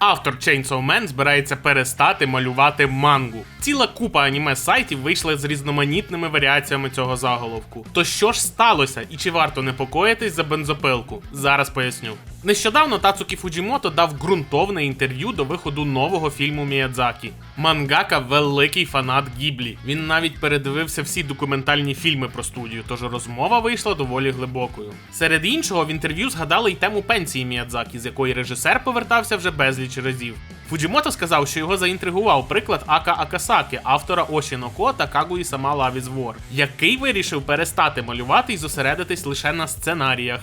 Автор Chainsaw Man збирається перестати малювати мангу. Ціла купа аніме сайтів вийшла з різноманітними варіаціями цього заголовку. То що ж сталося і чи варто непокоїтись за бензопилку? Зараз поясню. Нещодавно Тацукі Фуджімото дав ґрунтовне інтерв'ю до виходу нового фільму Міядзакі. Мангака великий фанат Гіблі. Він навіть передивився всі документальні фільми про студію, тож розмова вийшла доволі глибокою. Серед іншого, в інтерв'ю згадали й тему пенсії Міядзакі, з якої режисер повертався вже безліч разів. Фуджімото сказав, що його заінтригував приклад Ака Акасаки, автора Ошіноко та Кагуї Сама Лавіз Вор, який вирішив перестати малювати і зосередитись лише на сценаріях.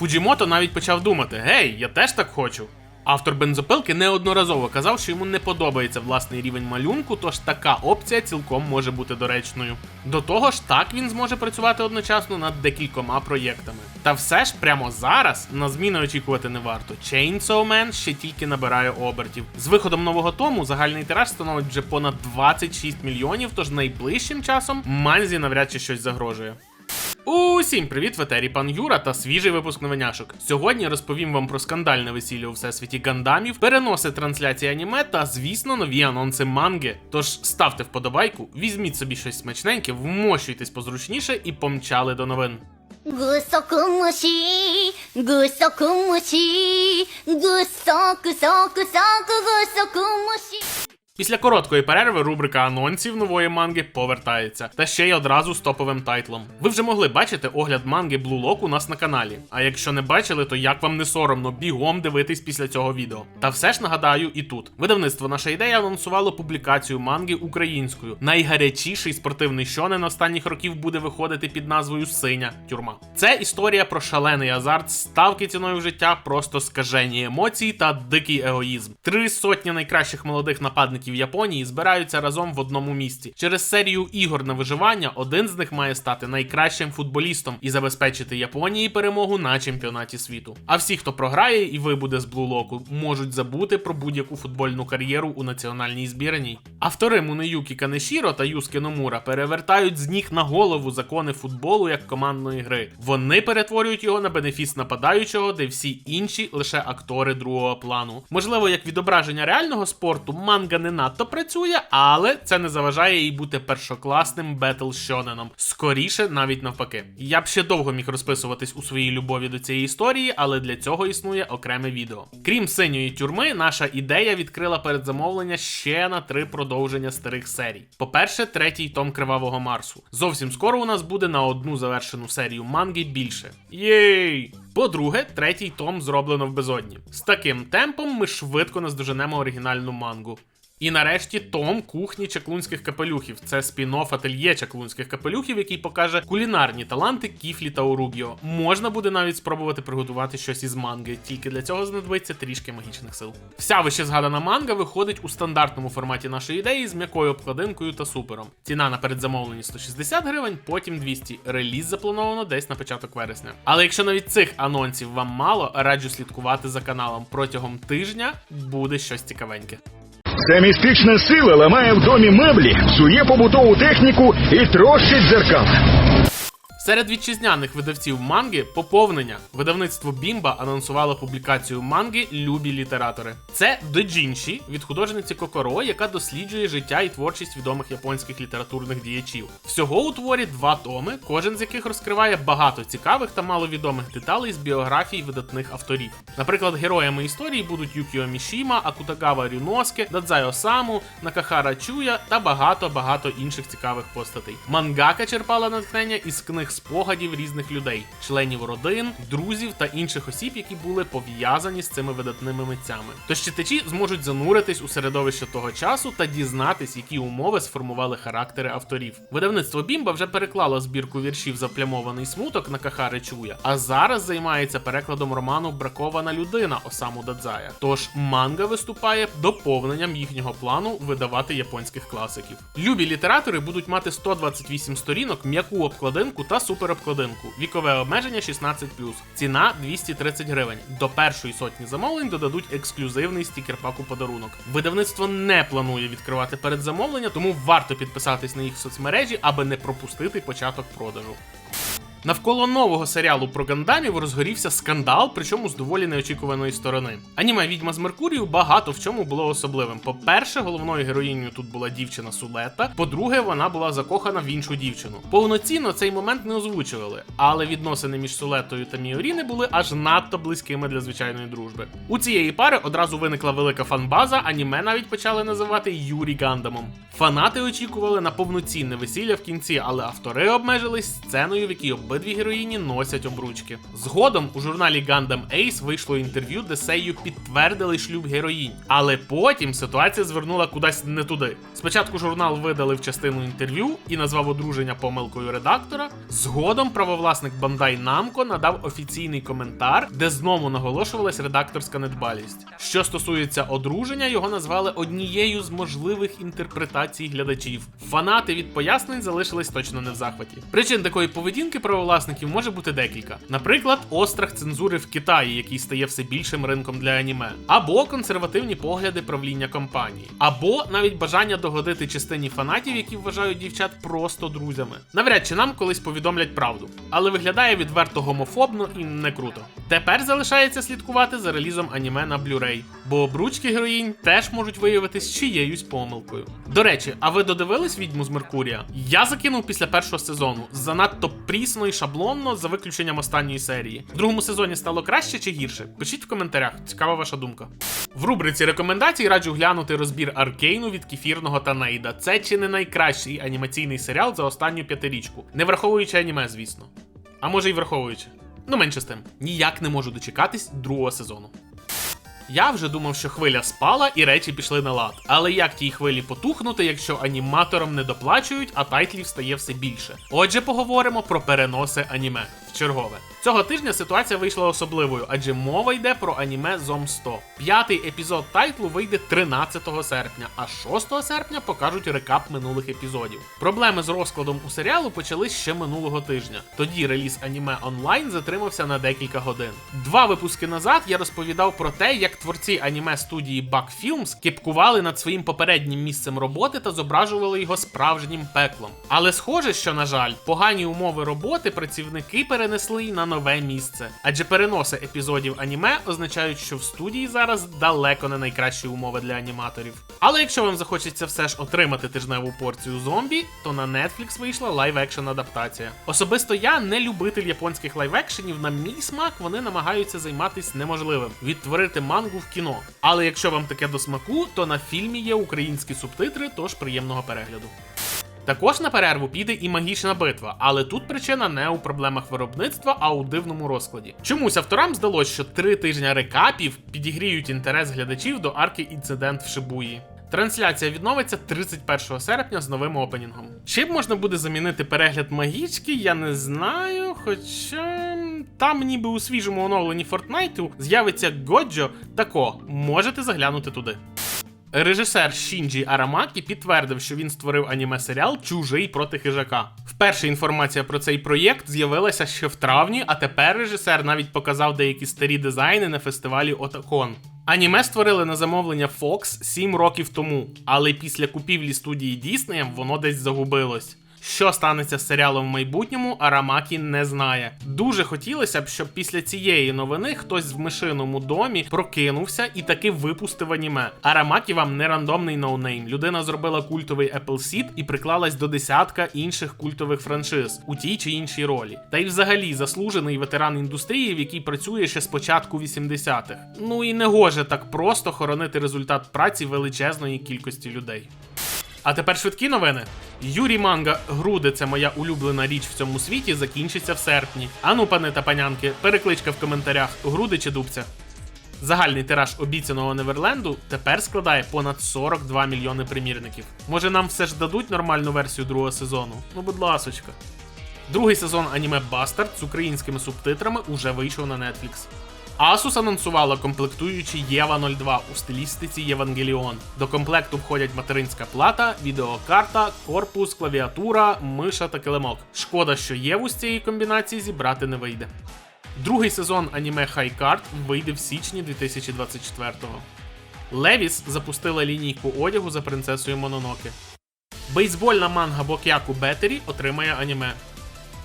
Фуджімото навіть почав думати: гей, я теж так хочу. Автор бензопилки неодноразово казав, що йому не подобається власний рівень малюнку, тож така опція цілком може бути доречною. До того ж, так він зможе працювати одночасно над декількома проєктами. Та все ж прямо зараз на зміни очікувати не варто. Chainsaw Man ще тільки набирає обертів. З виходом нового тому загальний тираж становить вже понад 26 мільйонів, тож найближчим часом манзі навряд чи щось загрожує. Усім привіт, в етері пан Юра та свіжий випуск новиняшок. Сьогодні розповім вам про скандальне весілля у всесвіті гандамів, переноси трансляції аніме та, звісно, нові анонси манги. Тож ставте вподобайку, візьміть собі щось смачненьке, вмощуйтесь позручніше і помчали до новин. Гусокумуші, гусокумуші, гусокусокусокусокумуші. Після короткої перерви рубрика анонсів нової манги повертається, та ще й одразу з топовим тайтлом. Ви вже могли бачити огляд манги Blue Lock у нас на каналі. А якщо не бачили, то як вам не соромно бігом дивитись після цього відео. Та все ж нагадаю і тут. Видавництво наша ідея анонсувало публікацію манги українською. Найгарячіший спортивний щонен останніх років буде виходити під назвою Синя тюрма. Це історія про шалений азарт, ставки ціною життя, просто скажені емоції та дикий егоїзм. Три сотні найкращих молодих нападників. Японії збираються разом в одному місці. Через серію ігор на виживання один з них має стати найкращим футболістом і забезпечити Японії перемогу на чемпіонаті світу. А всі, хто програє і вибуде з блулоку, можуть забути про будь-яку футбольну кар'єру у національній збірній. Автори Мунеюкі Канешіро та Юске Номура перевертають з ніг на голову закони футболу як командної гри. Вони перетворюють його на бенефіс нападаючого, де всі інші лише актори другого плану. Можливо, як відображення реального спорту, манга не надто працює, але це не заважає їй бути першокласним бетл шоненом. Скоріше, навіть навпаки. Я б ще довго міг розписуватись у своїй любові до цієї історії, але для цього існує окреме відео. Крім синьої тюрми, наша ідея відкрила передзамовлення ще на три продовження старих серій. По-перше, третій том Кривавого Марсу. Зовсім скоро у нас буде на одну завершену серію манги більше. Єй! По-друге, третій том зроблено в безодні. З таким темпом ми швидко наздоженемо оригінальну мангу. І нарешті том кухні чаклунських капелюхів. Це спін-офф ательє чаклунських капелюхів, який покаже кулінарні таланти Кіфлі та Урубіо. Можна буде навіть спробувати приготувати щось із манги, тільки для цього знадобиться трішки магічних сил. Вся вище згадана манга виходить у стандартному форматі нашої ідеї з м'якою обкладинкою та супером. Ціна на передзамовлені 160 гривень, потім 200. Реліз заплановано десь на початок вересня. Але якщо навіть цих анонсів вам мало, раджу слідкувати за каналом. Протягом тижня буде щось цікавеньке. Ця містична сила ламає в домі меблі, псує побутову техніку і трощить дзеркала. Серед вітчизняних видавців манги поповнення. Видавництво Бімба анонсувало публікацію манги Любі літератори. Це доджінші від художниці Кокоро, яка досліджує життя і творчість відомих японських літературних діячів. Всього у творі два томи, кожен з яких розкриває багато цікавих та маловідомих деталей з біографій видатних авторів. Наприклад, героями історії будуть Юкіо Мішіма, Акутагава Рюноске, Дадзай Саму, Накахара Чуя та багато-багато інших цікавих постатей. Мангака черпала натхнення із книг спогадів різних людей, членів родин, друзів та інших осіб, які були пов'язані з цими видатними митцями. Тож читачі зможуть зануритись у середовище того часу та дізнатись, які умови сформували характери авторів. Видавництво Бімба вже переклало збірку віршів Заплямований смуток на Кахари Чуя, а зараз займається перекладом роману Бракована людина Осаму Дадзая. Тож манга виступає доповненням їхнього плану видавати японських класиків. Любі літератори будуть мати 128 сторінок, м'яку обкладинку та суперобкладинку. Вікове обмеження 16+. Ціна 230 гривень. До першої сотні замовлень додадуть ексклюзивний стікер-пак у подарунок. Видавництво не планує відкривати передзамовлення, тому варто підписатись на їх соцмережі, аби не пропустити початок продажу. Навколо нового серіалу про гандамів розгорівся скандал, причому з доволі неочікуваної сторони. Аніме Відьма з Меркурію багато в чому було особливим. По-перше, головною героїнею тут була дівчина Сулета. По-друге, вона була закохана в іншу дівчину. Повноцінно цей момент не озвучували, але відносини між Сулетою та Міоріни були аж надто близькими для звичайної дружби. У цієї пари одразу виникла велика фанбаза, аніме навіть почали називати Юрі Гандамом. Фанати очікували на повноцінне весілля в кінці, але автори обмежились сценою, в якій обидві героїні носять обручки. Згодом у журналі Gundam Ace вийшло інтерв'ю, де Сею підтвердили шлюб героїнь. Але потім ситуація звернула кудись не туди. Спочатку журнал видалив частину інтерв'ю і назвав одруження помилкою редактора. Згодом правовласник Bandai Namco надав офіційний коментар, де знову наголошувалась редакторська недбалість. Що стосується одруження, його назвали однією з можливих інтерпретацій глядачів. Фанати від пояснень залишились точно не в захваті. Причин такої поведінки правовласників може бути декілька. Наприклад, острах цензури в Китаї, який стає все більшим ринком для аніме, або консервативні погляди правління компанії, або навіть бажання догодити частині фанатів, які вважають дівчат просто друзями. Навряд чи нам колись повідомлять правду, але виглядає відверто гомофобно і не круто. Тепер залишається слідкувати за релізом аніме на Blu-ray, бо обручки героїнь теж можуть виявитись чиєюсь помилкою. До речі, а ви додивились відьму з Меркурія? Я закинув після першого сезону занадто прісно і шаблонно за виключенням останньої серії. В другому сезоні стало краще чи гірше? Пишіть в коментарях, цікава ваша думка. В рубриці рекомендацій раджу глянути розбір Аркейну від кефірного та Нейда. Це чи не найкращий анімаційний серіал за останню п'ятирічку, не враховуючи аніме, звісно. А може й враховуючи. Ну менше з тим, ніяк не можу дочекатись другого сезону. Я вже думав, що хвиля спала і речі пішли на лад. Але як тій хвилі потухнути, якщо аніматорам не доплачують, а тайтлів стає все більше? Отже, поговоримо про переноси аніме в чергове. Цього тижня ситуація вийшла особливою, адже мова йде про аніме Зом 100. П'ятий епізод тайтлу вийде 13 серпня, а 6 серпня покажуть рекап минулих епізодів. Проблеми з розкладом у серіалу почались ще минулого тижня. Тоді реліз аніме онлайн затримався на декілька годин. Два випуски назад я розповідав про те, як творці аніме студії Bug Films кіпкували над своїм попереднім місцем роботи та зображували його справжнім пеклом. Але схоже, що на жаль, погані умови роботи працівники перенесли на нове місце. Адже переноси епізодів аніме означають, що в студії зараз далеко не найкращі умови для аніматорів. Але якщо вам захочеться все ж отримати тижневу порцію зомбі, то на Netflix вийшла лайв-екшн адаптація. Особисто я не любитель японських лайв-екшенів, на мій смак вони намагаються займатися неможливим відтворити мангу в кіно. Але якщо вам таке до смаку, то на фільмі є українські субтитри, тож приємного перегляду. Також на перерву піде і магічна битва, але тут причина не у проблемах виробництва, а у дивному розкладі. Чомусь авторам здалося, що три тижні рекапів підігріють інтерес глядачів до арки інцидент в Шибуї. Трансляція відновиться 31 серпня з новим опенінгом. Чим можна буде замінити перегляд магічки, я не знаю, хоча там ніби у свіжому оновленні Фортнайту з'явиться Годжо, тако, можете заглянути туди. Режисер Шінджі Арамакі підтвердив, що він створив аніме-серіал Чужий проти хижака. Вперше інформація про цей проєкт з'явилася ще в травні, а тепер режисер навіть показав деякі старі дизайни на фестивалі Отакон. Аніме створили на замовлення Fox 7 років тому, але після купівлі студії Діснеєм воно десь загубилось. Що станеться з серіалом в майбутньому, Арамакі не знає. Дуже хотілося б, щоб після цієї новини хтось в мишиному домі прокинувся і таки випустив аніме. Арамакі вам не рандомний ноунейм. Людина зробила культовий Appleseed і приклалась до десятка інших культових франшиз у тій чи іншій ролі. Та й взагалі заслужений ветеран індустрії, в якій працює ще з початку 80-х. Ну і не гоже так просто хоронити результат праці величезної кількості людей. А тепер швидкі новини. Юрі Манга Груди це моя улюблена річ в цьому світі, закінчиться в серпні. Ану, пане та панянки, перекличка в коментарях: груди чи дубця. Загальний тираж обіцяного Неверленду тепер складає понад 42 мільйони примірників. Може нам все ж дадуть нормальну версію другого сезону? Ну, будь ласочка. Другий сезон аніме Бастард з українськими субтитрами уже вийшов на Netflix. Asus анонсувала комплектуючі Єва 02 у стилістиці Євангеліон. До комплекту входять материнська плата, відеокарта, корпус, клавіатура, миша та килимок. Шкода, що Єву з цієї комбінації зібрати не вийде. Другий сезон аніме High вийде в січні 2024-го. Левіс запустила лінійку одягу за принцесою Мононоке. Бейсбольна манга Бокяку Бетері отримає аніме.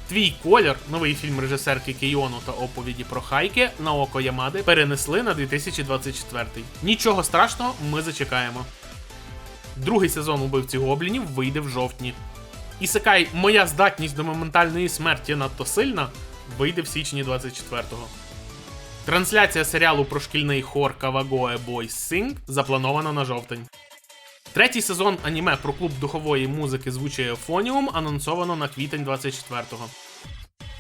Твій колір, новий фільм режисерки Кейону та оповіді про Хайке на око Ямади перенесли на 2024. Нічого страшного, ми зачекаємо. Другий сезон убивці гоблінів вийде в жовтні. Ісекай Моя здатність до моментальної смерті надто сильна вийде в січні 24-го. Трансляція серіалу про шкільний хор Kavagoe Boys Sing запланована на жовтень. Третій сезон аніме про клуб духової музики звучує Ефоніум анонсовано на квітень 24-го.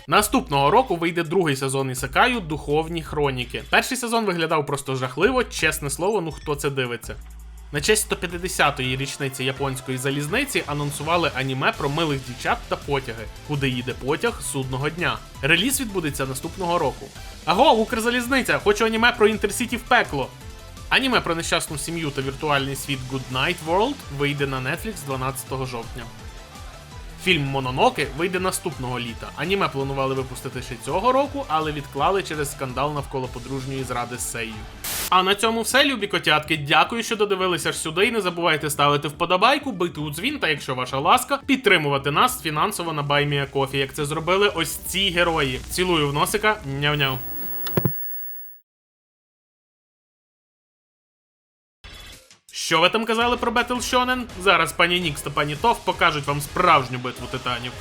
Наступного року вийде другий сезон Ісекаю Духовні хроніки. Перший сезон виглядав просто жахливо, чесне слово, ну хто це дивиться. На честь 150-ї річниці японської залізниці анонсували аніме про милих дівчат та потяги, куди їде потяг судного дня. Реліз відбудеться наступного року. Аго, Укрзалізниця! Хочу аніме про інтерсіті в пекло. Аніме про нещасну сім'ю та віртуальний світ Good Night World вийде на Netflix 12 жовтня. Фільм Мононоке вийде наступного літа. Аніме планували випустити ще цього року, але відклали через скандал навколо подружньої зради Сею. А на цьому все, любі котятки. Дякую, що додивилися аж сюди. І не забувайте ставити вподобайку, бити у дзвін та, якщо ваша ласка, підтримувати нас фінансово на Байміякофі, як це зробили ось ці герої. Цілую в носика, няв-няв. Що ви там казали про Battle Shonen? Зараз пані Нікс та пані Тов покажуть вам справжню битву титанів.